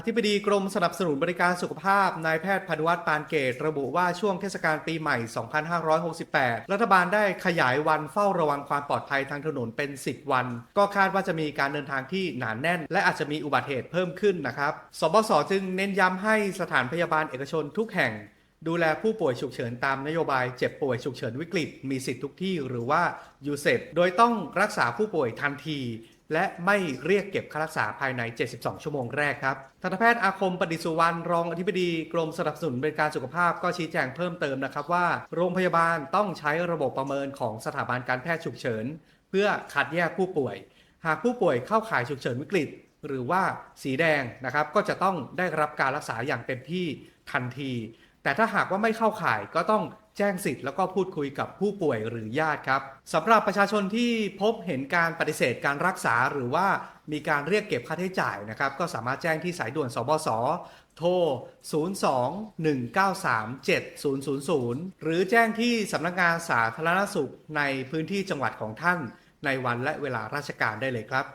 อธิบดีกรมสนับสนุนบริการสุขภาพนายแพทย์พานุวัฒน์ปานเกต ระบุว่าช่วงเทศกาลปีใหม่ 2568 รัฐบาลได้ขยายวันเฝ้าระวังความปลอดภัยทางถนนเป็น 10 วัน ก็คาดว่าจะมีการเดินทางที่หนานแน่น และอาจจะมีอุบัติเหตุเพิ่มขึ้นนะครับ สบสจึงเน้นย้ำให้สถานพยาบาลเอกชนทุกแห่ง ดูแลผู้ป่วยฉุกเฉินตามนโยบายเจ็บป่วยฉุกเฉินวิกฤต มีสิทธิ์ทุกที่หรือว่า u s e p โดยต้องรักษาผู้ป่วยทันที และไม่เรียกเก็บค่ารักษาภายใน 72 ชั่วโมงแรกครับทันตแพทย์อาคมประดิสุวรรณรองอธิบดีกรมสนับสนุนบริการสุขภาพก็ชี้แจงเพิ่มเติมนะครับว่า โรงพยาบาลต้องใช้ระบบประเมินของสถาบันการแพทย์ฉุกเฉิน เพื่อคัดแยกผู้ป่วย หากผู้ป่วยเข้าข่ายฉุกเฉินวิกฤต หรือว่าสีแดงนะครับก็จะต้องได้รับการรักษาอย่างเต็มที่ทันที แต่ถ้าหากว่าไม่เข้าข่ายก็ต้อง แจ้งสิทธิ์แล้วก็พูดคุยกับผู้ป่วยหรือญาติครับสำหรับประชาชนที่พบเห็นการปฏิเสธการรักษาหรือว่ามีการเรียกเก็บค่าใช้จ่ายนะครับ ก็สามารถแจ้งที่สายด่วนสบสโทร 02-193-7000 หรือแจ้งที่สำนักงานสาธารณสุขในพื้นที่จังหวัดของท่าน ในวันและเวลาราชการได้เลยครับ